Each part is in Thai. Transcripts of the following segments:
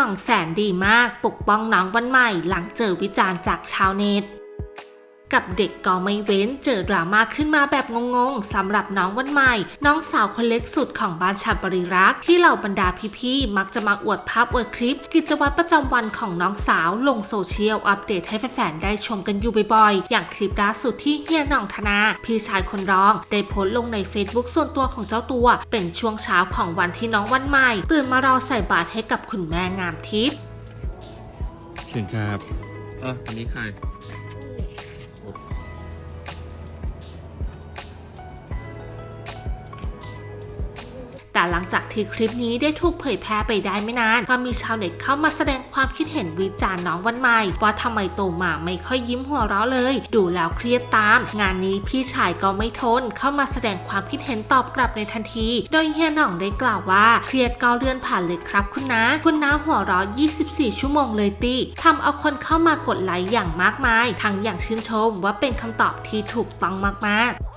น่องแสนดีมากปกป้องน้องวันใหม่หลังเจอวิจารณ์จากชาวเน็ต กับเด็กก็ไม่เว้นเจอดราม่าขึ้นมาแบบงงๆสำหรับน้องวันใหม่ น้องสาวคนเล็กสุดของบ้านชาบริรักษ์ที่เหล่าบรรดาพี่ๆมักจะมาอวดภาพอวดคลิป กิจวัตรประจำวันของน้องสาวลงโซเชียลอัปเดตให้แฟนๆได้ชมกันอยู่บ่อยๆ อย่างคลิปล่าสุดที่เฮียหน่องธนา พี่ชายคนร้อง ได้โพสต์ลงใน Facebook ส่วนตัวของเจ้าตัว เป็นช่วงเช้าของวันที่น้องวันใหม่ ตื่นมารอใส่บาตรให้กับคุณแม่งามทิพย์เชิญครับเอออันนี้ใคร แต่หลังจากที่คลิปนี้ได้ถูกเผยแพร่ไปได้ไม่นานก็มีชาวเน็ตเข้ามาแสดงความคิดเห็นวิจารณ์น้องวันใหม่ ว่าทำไมโตมาไม่ค่อยยิ้มหัวเราะเลย ดูแล้วเครียดตาม งานนี้พี่ชายก็ไม่ทน เข้ามาแสดงความคิดเห็นตอบกลับในทันที โดยเฮียหน่องได้กล่าวว่าเครียดก็เลื่อนผ่านเลยครับคุณนะคุณน้าหัวเราะ 24 ชั่วโมงเลยติทำเอาคนเข้ามากดไลค์อย่างมากมาย ทั้งอย่างชื่นชมว่าเป็นคำตอบที่ถูกต้องมากๆ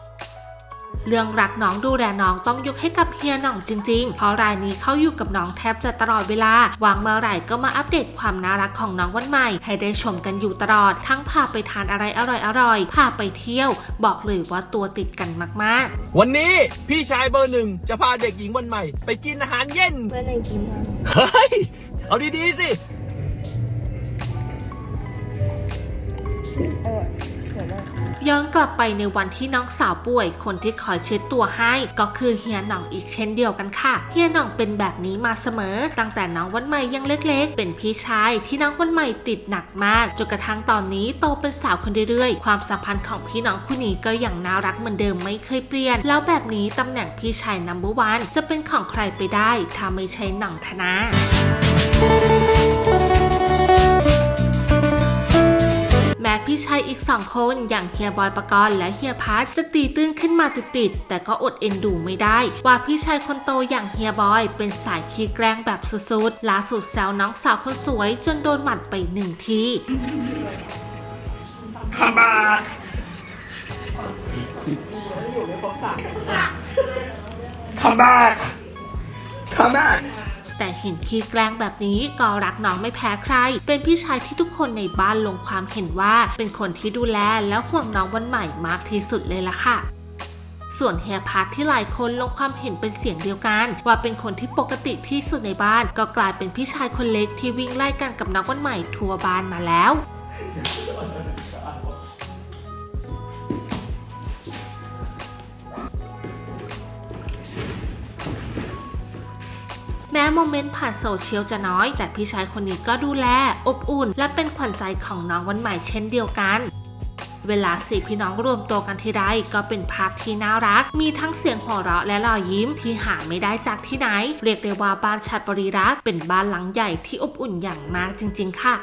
เรื่องรักน้องดูแลน้องต้องยกให้กับเฮียหน่องจริงๆ เพราะรายนี้เขาอยู่กับน้องแทบจะตลอดเวลาวางเมื่อไหร่ก็มาอัปเดตความน่ารักของน้องวันใหม่ ให้ได้ชมกันอยู่ตลอด ทั้งพาไปทานอะไรอร่อยๆ พาไปเที่ยว บอกเลยว่าตัวติดกันมากๆ วันนี้พี่ชายเบอร์หนึ่งจะพาเด็กหญิงวันใหม่ ไปกินอาหารเย็นเบอร์หนึ่งกินค่ะเฮ้ย เอาดีๆสิ ย้อนกลับไปในวันที่น้องสาวป่วย คนที่คอยเช็ดตัวให้ ก็คือเฮียหน่องอีกเช่นเดียวกันค่ะเฮียหน่องเป็นแบบนี้มาเสมอ ตั้งแต่น้องวันใหม่ยังเล็กๆ เป็นพี่ชายที่น้องวันใหม่ติดหนักมากจนกระทั่งตอนนี้โตเป็นสาวคนเรื่อยๆ ความสัมพันธ์ของพี่น้องคู่นี้ก็ยังน่ารักเหมือนเดิมไม่เคยเปลี่ยน แล้วแบบนี้ตำแหน่งพี่ชายนัมเบอร์วันจะเป็นของใครไปได้ถ้าไม่ใช่หน่องธนา แม้พี่ชายอีกสองคนอย่างเฮียบอยปกรณ์และเฮียพัทจะตีตื้นขึ้นมาติดๆแต่ก็อดเอ็นดูไม่ได้ ว่าพี่ชายคนโตอย่างเฮียบอย เป็นสายขี้แกล้งแบบสุดๆล่าสุดแซวน้องสาวคนสวยจนโดนหมัดไปหนึ่งที Come back Come back Come back แต่เห็นขี้แกล้งแบบนี้ก็รักน้องไม่แพ้ใคร เป็นพี่ชายที่ทุกคนในบ้านลงความเห็นว่า เป็นคนที่ดูแลและห่วงน้องวันใหม่มากที่สุดเลยล่ะค่ะส่วนเฮียพัทที่หลายคนลงความเห็นเป็นเสียงเดียวกัน ว่าเป็นคนที่ปกติที่สุดในบ้าน ก็กลายเป็นพี่ชายคนเล็กที่วิ่งไล่กันกับน้องวันใหม่ทั่วบ้านมาแล้ว ม้โมเมนต์ผ่านโซเชียลจะน้อย แต่พี่ชายคนนี้ก็ดูแล อบอุ่น และเป็นขวัญใจของน้องวันใหม่เช่นเดียวกันเวลาสี่พี่น้องรวมตัวกันทีไรก็เป็นภาพที่น่ารัก มีทั้งเสียงหัวเราะและรอยยิ้มที่หาไม่ได้จากที่ไหน เรียกได้ว่าบ้านชัดบริรักษ์เป็นบ้านหลังใหญ่ที่อบอุ่นอย่างมากจริง ๆ ค่ะ